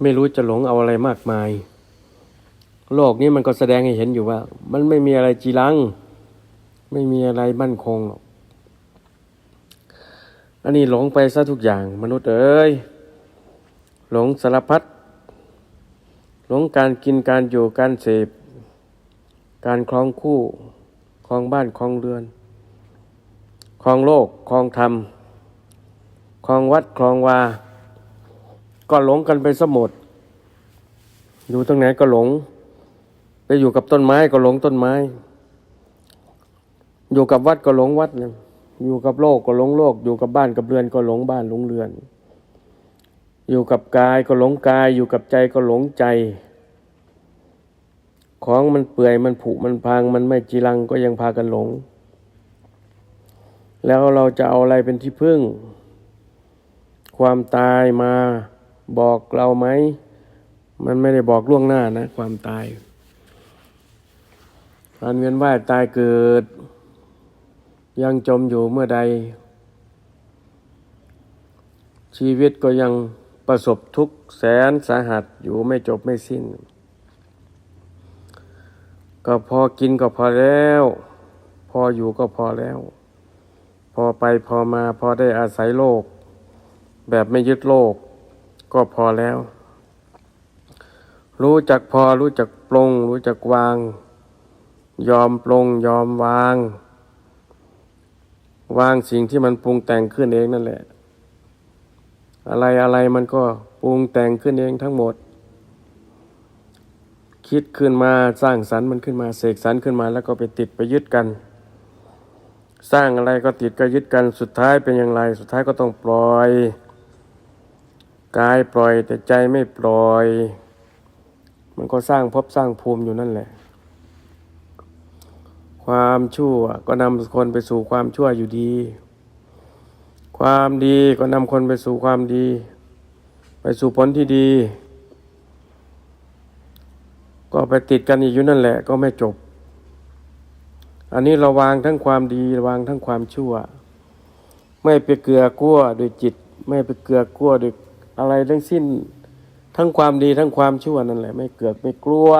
ไม่รู้จะหลงเอาอะไรมากมาย โลกนี้มันก็แสดงให้เห็นอยู่ว่า มันไม่มีอะไรจีรัง ไม่มีอะไรมั่นคงหรอกอันนี้หลงไปซะทุกอย่าง มนุษย์เอ้ยหลงสารพัดหลงการกินการอยู่การเสพ การครองคู่ครองบ้านครองเรือนครองโลกครองธรรมครองวัดครองวา ก็หลงกันไปสมดอยู่ตรงไหนก็หลง ไปอยู่กับต้นไม้ก็หลงต้นไม้ อยู่กับวัดก็หลงวัดนะอยู่กับโลกก็หลงโลก อยู่กับบ้านกับเรือนก็หลงบ้านหลงเรือน อยู่กับกายก็หลงกาย อยู่กับใจก็หลงใจ ของมันเปื่อยมันผุมันพัง มันไม่จีรังก็ยังพากันหลง แล้วเราจะเอาอะไรเป็นที่พึ่ง ความตายมา บอกเราไหม มันไม่ได้บอกล่วงหน้านะ ความตายการเวียนว่ายตายเกิด ยังจมอยู่เมื่อใด ชีวิตก็ยังประสบทุกแสนสาหัสอยู่ไม่จบไม่สิ้น ก็พอกินก็พอแล้ว พออยู่ก็พอแล้ว พอไปพอมาพอได้อาศัยโลก แบบไม่ยึดโลก ก็พอแล้ว รู้จักพอรู้จักปลง รู้จักวาง ยอมปลง ยอมวาง วางสิ่งที่มันปรุงแต่งขึ้นเองนั่นแหละ อะไรอะไรมันก็ปรุงแต่งขึ้นเองทั้งหมด คิดขึ้นมาสร้างสรรค์มันขึ้นมาเสกสรรค์ขึ้นมาแล้วก็ไปติดไปยึดกันสร้างอะไรก็ติดก็ยึดกันสุดท้ายเป็นอย่างไร สุดท้ายก็ต้องปล่อย กายปล่อยแต่ใจไม่ปล่อย มันก็สร้างภพสร้างภูมิอยู่นั่นแหละ ความชั่วก็นำคนไปสู่ความชั่วอยู่ดี ความดีก็นำคนไปสู่ความดี ไปสู่ผลที่ดี ก็ไปติดกันอีกอยู่นั่นแหละ ก็ไม่จบ อันนี้ระวางทั้งความดีระวางทั้งความชั่ว ไม่ไปเกลือกลั้วด้วยจิต ไม่ไปเกลือกลั้วด้วย อะไรทั้งสิ้น ทั้งความดีทั้งความชั่วนั่นแหละ ไม่เกิดไม่กลัว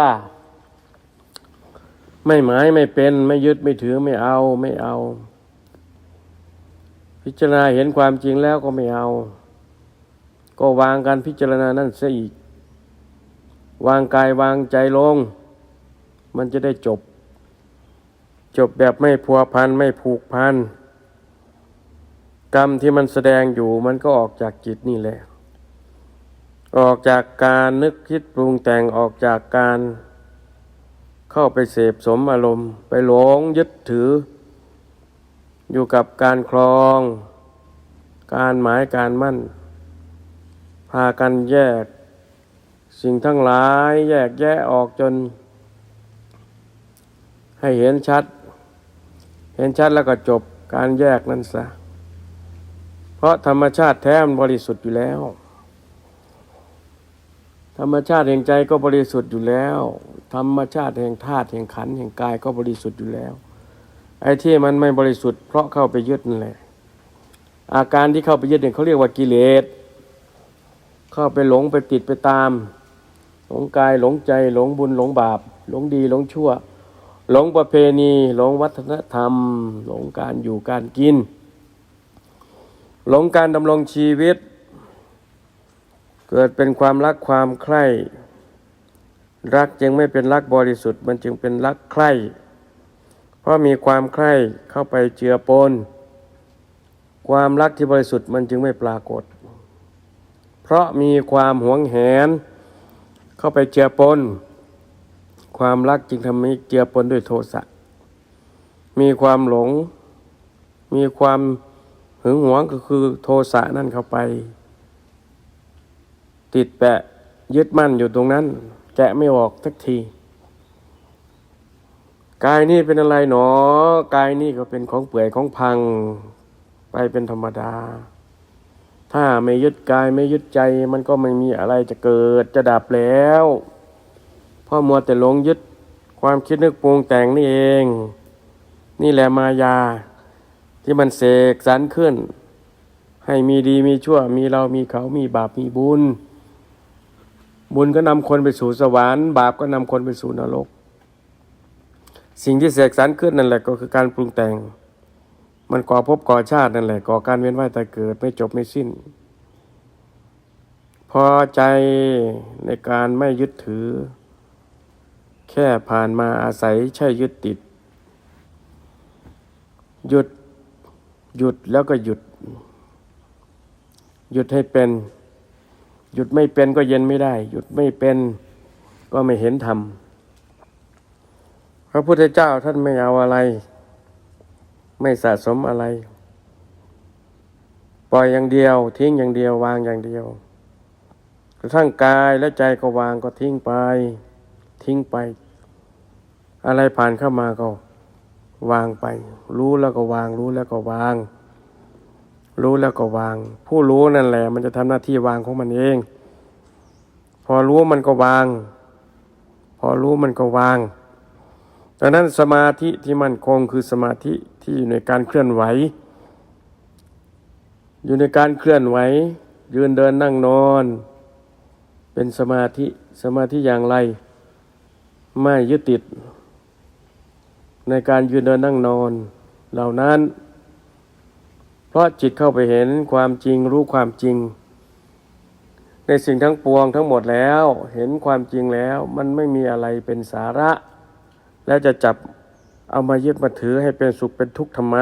ไม่หมายไม่เป็น ไม่ยึดไม่ถือไม่เอาไม่เอา พิจารณาเห็นความจริงแล้วก็ไม่เอา ก็วางการพิจารณานั่นซะอีก วางกายวางใจลง มันจะได้จบ จบแบบไม่พัวพันไม่ผูกพันกรรมที่มันแสดงอยู่มันก็ออกจากจิตนี่แหละ ออกจากการนึกคิดปรุงแต่งออกจากการ เข้าไปเสพสมอารมณ์ ไปหลงยึดถือ อยู่กับการครอง การหมายการมั่น พากันแยก สิ่งทั้งหลายแยกแยะออกจน ให้เห็นชัด เห็นชัดแล้วก็จบการแยกนั้นซะเพราะธรรมชาติแท้มันบริสุทธิ์อยู่แล้ว ธรรมชาติแห่งใจก็บริสุทธิ์อยู่แล้ว ธรรมชาติแห่งธาตุแห่งขันแห่งกายก็บริสุทธิ์อยู่แล้ว ไอ้ที่มันไม่บริสุทธิ์เพราะเข้าไปยึดนั่นแหละ อาการที่เข้าไปยึดเนี่ยเขาเรียกว่ากิเลส เข้าไปหลงไปติดไปตาม หลงกายหลงใจหลงบุญหลงบาป หลงดีหลงชั่ว หลงประเพณีหลงวัฒนธรรม หลงการอยู่การกิน หลงการดำรงชีวิต เกิดเป็นความรักความใคร่ รักจึงไม่เป็นรักบริสุทธิ์ มันจึงเป็นรักใคร่ เพราะมีความใคร่เข้าไปเจือปน ความรักที่บริสุทธิ์มันจึงไม่ปรากฏ เพราะมีความหวงแหน เข้าไปเจือปน ความรักจึงทำให้เจือปนด้วยโทสะ มีความหลง มีความหึงหวงก็คือโทสะนั่นเข้าไป ติดแปะยึดมั่นอยู่ตรงนั้น แกะไม่ออกสักที กายนี่เป็นอะไรหนอ กายนี่ก็เป็นของเปื่อยของพัง ไปเป็นธรรมดา ถ้าไม่ยึดกายไม่ยึดใจ มันก็ไม่มีอะไรจะเกิดจะดับแล้วพราะมัวแต่หลงยึดความคิดนึกปรุงแต่งนี่เอง นี่แหละมายา ที่มันเสกสรรขึ้น ให้มีดีมีชั่วมีเรามีเขามีบาปมีบุญ บุญก็นำคนไปสู่สวรรค์ บาปก็นำคนไปสู่นรก สิ่งที่เสกสรรขึ้นนั่นแหละก็คือการปรุงแต่ง มันก่อภพก่อชาตินั่นแหละก่อการเวียนว่ายตายเกิดไม่จบไม่สิ้น พอใจในการไม่ยึดถือ แค่ผ่านมาอาศัยใช่ยึดติด หยุดหยุดแล้วก็หยุด หยุดให้เป็น หยุดไม่เป็นก็เย็นไม่ได้ หยุดไม่เป็นก็ไม่เห็นธรรมพระพุทธเจ้าท่านไม่เอาอะไร ไม่สะสมอะไร ปล่อยอย่างเดียว ทิ้งอย่างเดียววางอย่างเดียวกระทั่งกายและใจก็วางก็ทิ้งไป ทิ้งไป อะไรผ่านเข้ามาก็ วางไป รู้แล้วก็วาง รู้แล้วก็วาง รู้แล้วก็วาง ผู้รู้นั่นแหละ มันจะทำหน้าที่วางของมันเอง พอรู้มันก็วาง พอรู้มันก็วางดังนั้นสมาธิที่มั่นคงคือสมาธิที่อยู่ในการเคลื่อนไหว อยู่ในการเคลื่อนไหว ยืนเดินนั่งนอน เป็นสมาธิสมาธิอย่างไร ไม่ยึดติด ในการยืนเดินนั่งนอน เหล่านั้น เพราะจิตเข้าไปเห็นความจริงรู้ความจริง ในสิ่งทั้งปวงทั้งหมดแล้ว เห็นความจริงแล้วมันไม่มีอะไรเป็นสาระ และจะจับเอามายึดมาถือให้เป็นสุขเป็นทุกข์ทำไม